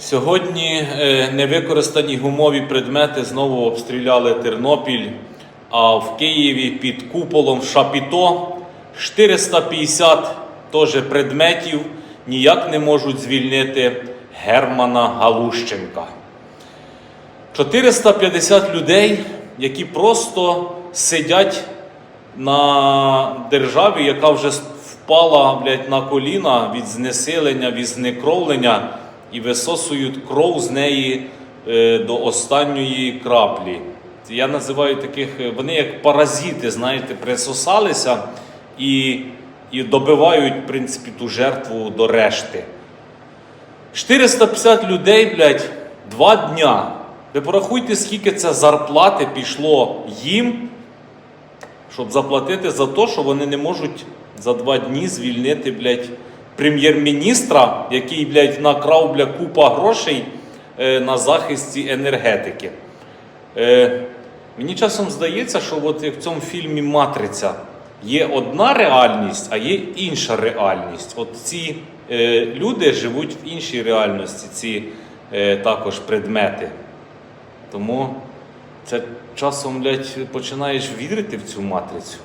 Сьогодні е, невикористані гумові предмети знову обстріляли Тернопіль, а в Києві під куполом Шапіто 450 теж предметів ніяк не можуть звільнити Германа Галущенка. 450 людей, які просто сидять на державі, яка вже впала блядь, на коліна від знесилення, від знекровлення і висосують кров з неї е, до останньої краплі. Я називаю таких, е, вони як паразити, знаєте, присосалися і, і добивають, в принципі, ту жертву до решти. 450 людей, блядь, два дня. Ви порахуйте, скільки це зарплати пішло їм, щоб заплатити за те, що вони не можуть за два дні звільнити, блядь, прем'єр-міністра, який, блядь, накрав, бля, купа грошей е, на захисті енергетики. Е, мені часом здається, що от як в цьому фільмі Матриця є одна реальність, а є інша реальність. От ці е, люди живуть в іншій реальності, ці е, також предмети. Тому це часом, блядь, починаєш вірити в цю матрицю.